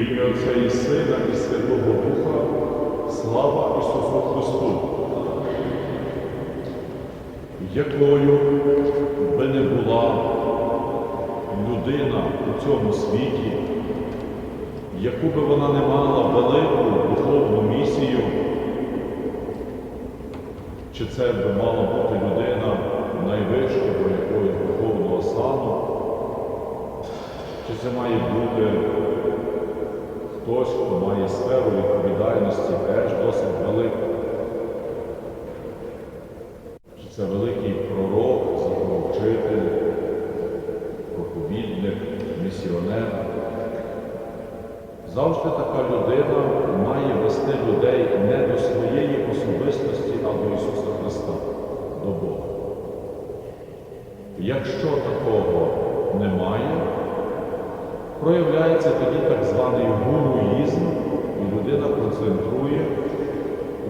Ім'я Отця і Сина, і Святого Духа, слава Ісусу Христу. Якою би не була людина у цьому світі, яку би вона не мала велику духовну місію, чи це би мала бути людина найвищого якогось духовного стану, чи це має бути хто має сферу відповідальності теж досить велику. Це великий пророк, вчитель, проповідник, місіонер. Завжди така людина має вести людей не до своєї особистості, а до Ісуса Христа, до Бога. Якщо такого немає, проявляється тоді так званий гуруїзм, і людина концентрує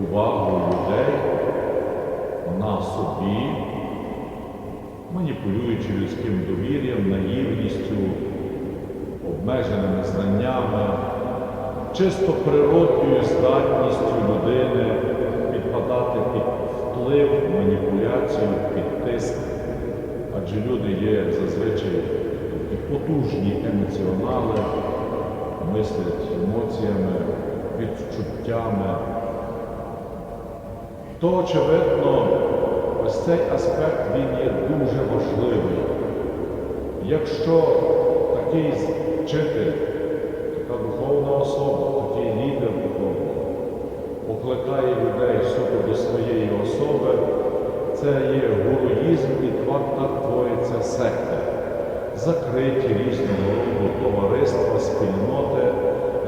увагу людей на собі, маніпулюючи людським довір'ям, наївністю, обмеженими знаннями, чисто природньою здатністю людини підпадати під вплив, маніпуляцію, під тиск. Адже люди є зазвичай потужні емоціонали, мислять емоціями, відчуттями. То, очевидно, ось цей аспект він є дуже важливий. Якщо такий вчитель, така духовна особа, такий лідер духовний, покликає людей суто до своєї особи, це є гуруїзм і так, твориться секта. Закриті різного роду товариства, спільноти,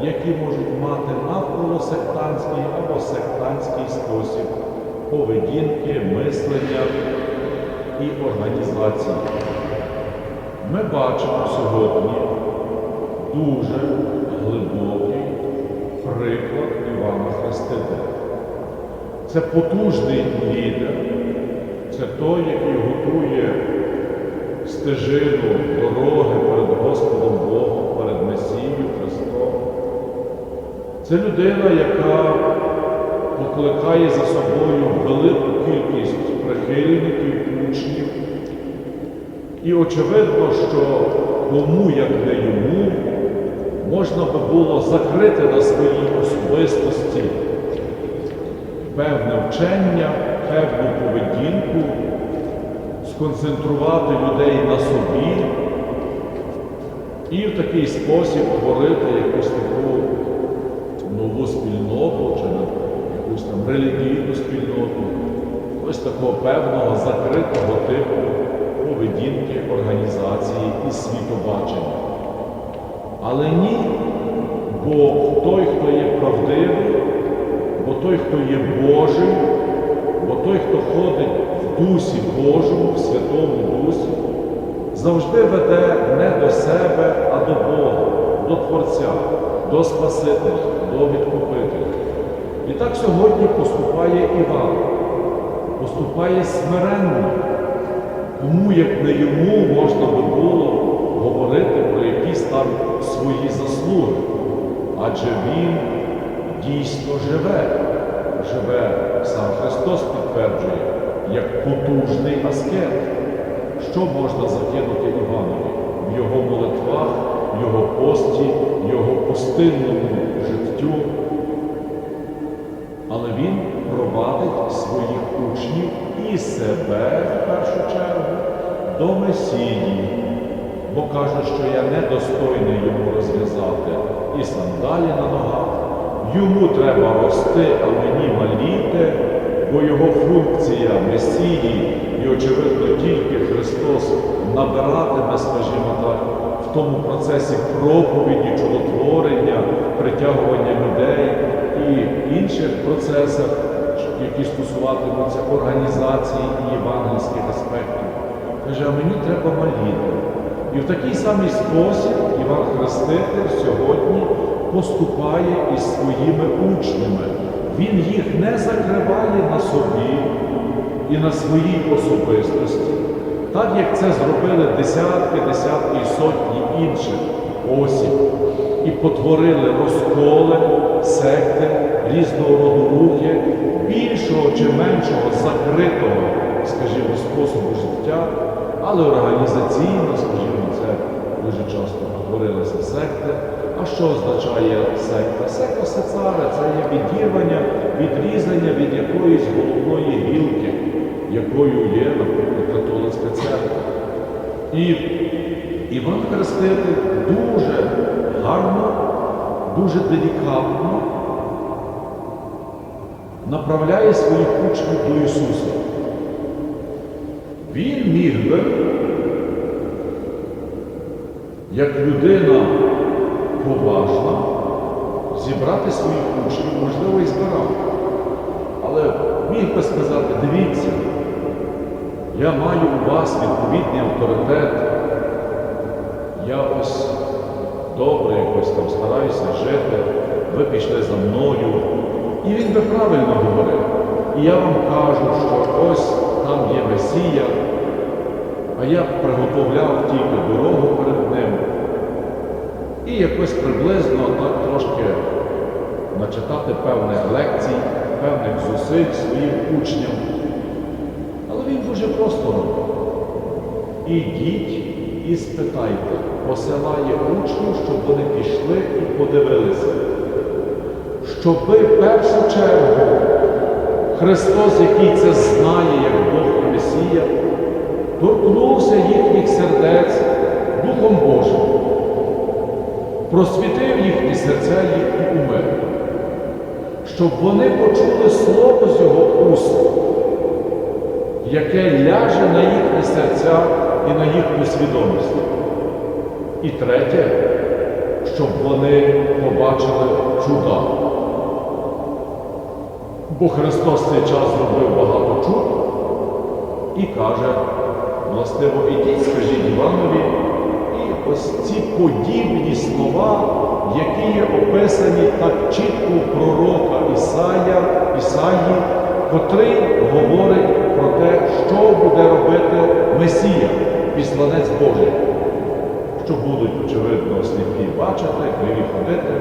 які можуть мати навколо сектантський або сектантський спосіб поведінки, мислення і організації. Ми бачимо сьогодні дуже глибокий приклад Івана Хрестителя. Це потужний лідер, це той, який готує стежину дороги перед Господом Богом, перед Месією Христом. Це людина, яка покликає за собою велику кількість прихильників, учнів. І очевидно, що кому, як не йому, можна би було закрити на своїй особистості певне вчення, певну поведінку, сконцентрувати людей на собі і в такий спосіб творити якусь таку нову спільноту чи якусь там релігійну спільноту, ось такого певного закритого типу поведінки, організації і світобачення. Але ні, бо той, хто є правдивий, бо той, хто є Божим, бо той, хто ходить Дусі Божому, Святому Дусі, завжди веде не до себе, а до Бога, до Творця, до Спасителя, до Відкупителя. І так сьогодні поступає Іван, поступає смиренно. Кому, як не йому, можна би було говорити про якісь там свої заслуги, адже він дійсно живе, живе, сам Христос підтверджує, як потужний аскет. Що можна закинути Іванові в його молитвах, в його пості, в його пустинному життю? Але він провадить своїх учнів і себе в першу чергу до Месії, бо каже, що я недостойний йому розв'язати і сандалі на ногах. Йому треба рости, а мені маліти, бо його функція Месії, і, очевидно, тільки Христос набиратиме, скажімо так, в тому процесі проповіді, чудотворення, притягування людей і інших процесах, які стосуватимуться організації і євангельських аспектів. Каже, а мені треба маліти. І в такий самий спосіб Іван Хреститель сьогодні поступає із своїми учнями. Він їх не закриває на собі і на своїй особистості, так як це зробили десятки, десятки і сотні інших осіб. і потворили розколи, секти, різного роду рухи, більшого чи меншого закритого, скажімо, способу життя, але організаційно, скажімо, це дуже часто творилися секти. А що означає секта? Секта сецаре це є відірвання, відрізання від якоїсь головної гілки, якою є, наприклад, католицька церква. І Іван Хреститель дуже гарно, дуже делікатно направляє своїх учнів до Ісуса. Він міг би, як людина поважна, зібрати своїх учнів, можливо, і збирав. Але міг би сказати, дивіться, я маю у вас відповідний авторитет. Я ось добре якось там стараюся жити, ви пішли за мною. І він би правильно говорив. І я вам кажу, що ось там є Месія, а я приготовляв тільки дорогу перед. І якось приблизно так трошки начитати певних лекцій, певних зусиль своїм учням. Але він дуже просто робить. Ідіть і спитайте, посилає учнів, щоб вони пішли і подивилися. Щоби в першу чергу Христос, який це знає, як Бог Месія, торкнувся їхніх сердець Духом Божим, просвітив їхні серця, їхні уми, щоб вони почули слово з його уст, яке ляже на їхні серця і на їхню свідомість. І третє, щоб вони побачили чуда. Бо Христос цей час зробив багато чуд і каже, властиво, ідіть, скажіть Іванові, і ось ці подібні слова, які є описані так чітко пророка Ісая, Ісаї, котрий говорить про те, що буде робити Месія, післанець Божий, що будуть, очевидно, сліпі бачити, криві ходити.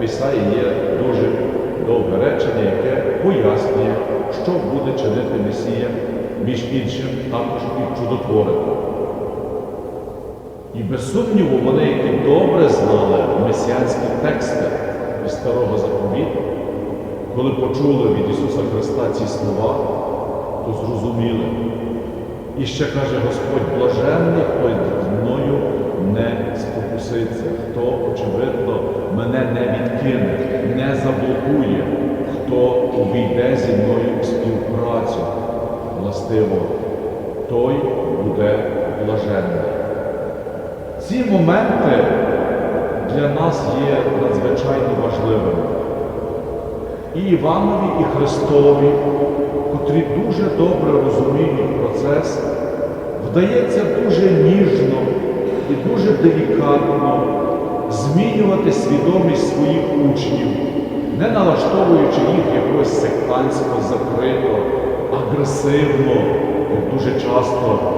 В Ісаї є дуже довге речення, яке пояснює, що буде чинити Месія, між іншим також і чудотворити. І без сумніву, вони, які добре знали месіанські тексти із старого заповіту, коли почули від Ісуса Христа ці слова, то зрозуміли. І ще каже Господь, блаженний, хто мною не спокуситься, хто, очевидно, мене не відкине, не заблокує, хто увійде зі мною у співпрацю властиво, той буде блаженний. Ці моменти для нас є надзвичайно важливими. І Іванові, і Христові, котрі дуже добре розуміють процес, вдається дуже ніжно і дуже делікатно змінювати свідомість своїх учнів, не налаштовуючи їх якось сектантсько, закрито, агресивно, як дуже часто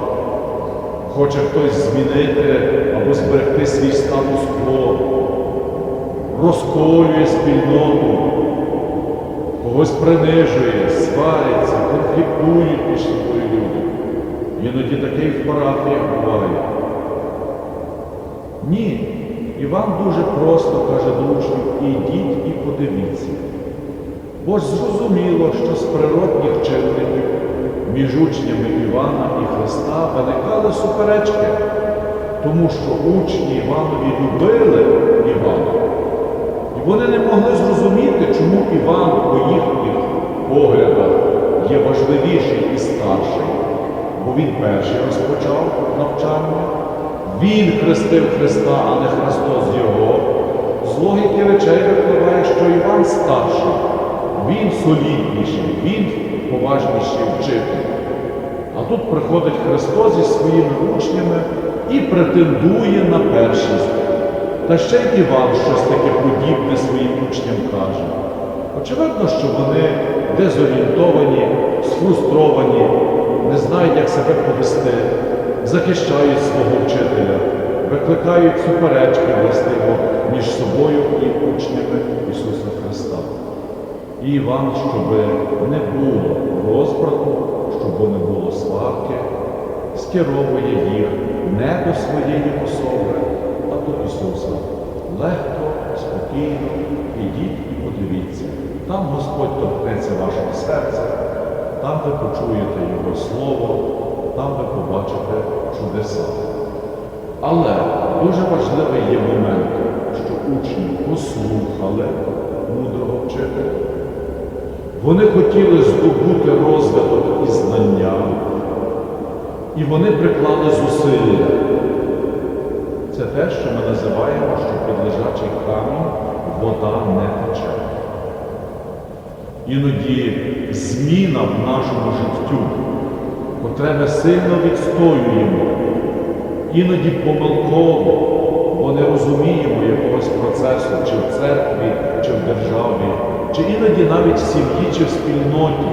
хоче хтось змінити або зберегти свій статус-кво, розколює спільноту, когось принижує, свариться, конфліктують між собою люди. Іноді таке і в парафіях буває. Ні. Іван дуже просто каже до учнів, ідіть і подивіться. Бо ж зрозуміло, що з природних чинників між учнями Івана і Христа виникали суперечки, тому що учні Іванові любили Івана. І вони не могли зрозуміти, чому Іван по їхніх поглядах є важливіший і старший, бо він перший розпочав навчання. Він хрестив Христа, а не Христос Його. З логіки речей випливає, що Іван старший, він солідніший, він поважніший вчитель. А тут приходить Христос зі своїми учнями і претендує на першість. Та ще й Іван щось таке подібне своїм учням каже. Очевидно, що вони дезорієнтовані, сфрустровані, не знають, як себе повести, захищають свого вчителя, викликають суперечки властиво між собою і учнями Ісуса Христа. І Іван, щоб не було розбрату, щоб не було сварки, скеровує їх не до своєї особи, а до Ісуса. Легко, спокійно, ідіть і подивіться. Там Господь торкнеться вашого серця, там ви почуєте Його Слово, там ви побачите чудеса. Але дуже важливий є момент, що учні послухали вчителя. Вони хотіли здобути розвиток і знання, і вони приклали зусилля. Це те, що ми називаємо, що під лежачий камінь вода не тече. Іноді зміна в нашому життю, котре ми сильно відстоюємо, іноді помилково, бо не розуміємо якогось процесу, чи в церкві, чи в державі, чи іноді навіть в сім'ї, чи в спільноті.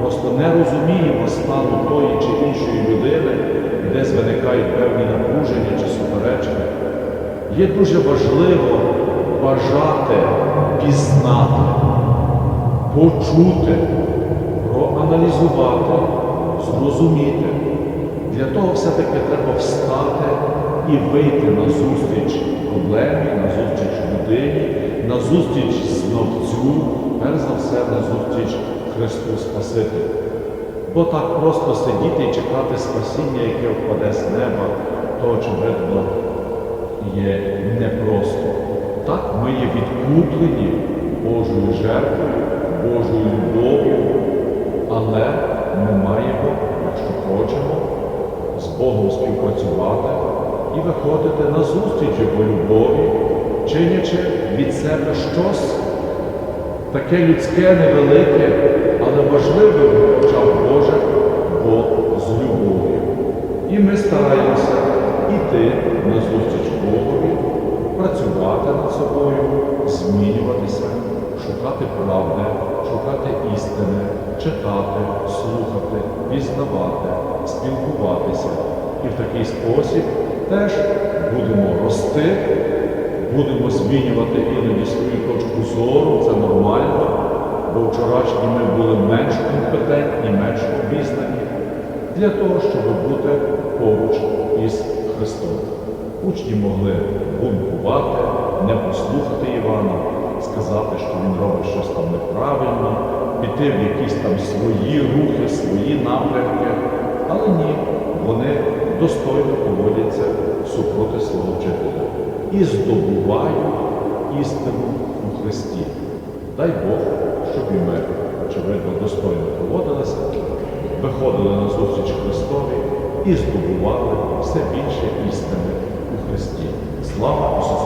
Просто не розуміємо стану тої чи іншої людини, десь виникають певні напруження чи суперечки. Є дуже важливо бажати пізнати, почути, проаналізувати, зрозуміти. Для того все-таки треба встати і вийти на зустріч проблемі, на зустріч людині, на зустріч знавцю, перш за все на зустріч Христу Спасителю. Бо так просто сидіти і чекати спасіння, яке впаде з неба, то очевидно є непросто. Так ми є відкуплені Божою жертвою, Божою любов'ю, але ми маємо, якщо хочемо, з Богом співпрацювати і виходити на зустріч Його любові, чинячи від себе щось таке людське, невелике, але важливе в очах Божих, бо з любов'ю. І ми стараємося йти на зустріч Богові, працювати над собою, змінюватися, шукати правди, шукати істини, читати, слухати, пізнавати, спілкуватися. І в такий спосіб теж будемо рости, будемо змінювати іноді свою точку зору, це нормально, бо вчорашні ми були менш компетентні, менш обізнані, для того, щоб бути поруч із Христом. Учні могли бункувати, не послухати Івана, сказати, що він робить щось там неправильно, піти в якісь там свої рухи, свої напрямки. Але ні, вони достойно поводяться супроти свого вчителя і здобувають істину у Христі. Дай Бог, щоб і ми, очевидно, достойно поводилися, виходили на зустріч Христові і здобували все більше істини у Христі. Слава Ісусу!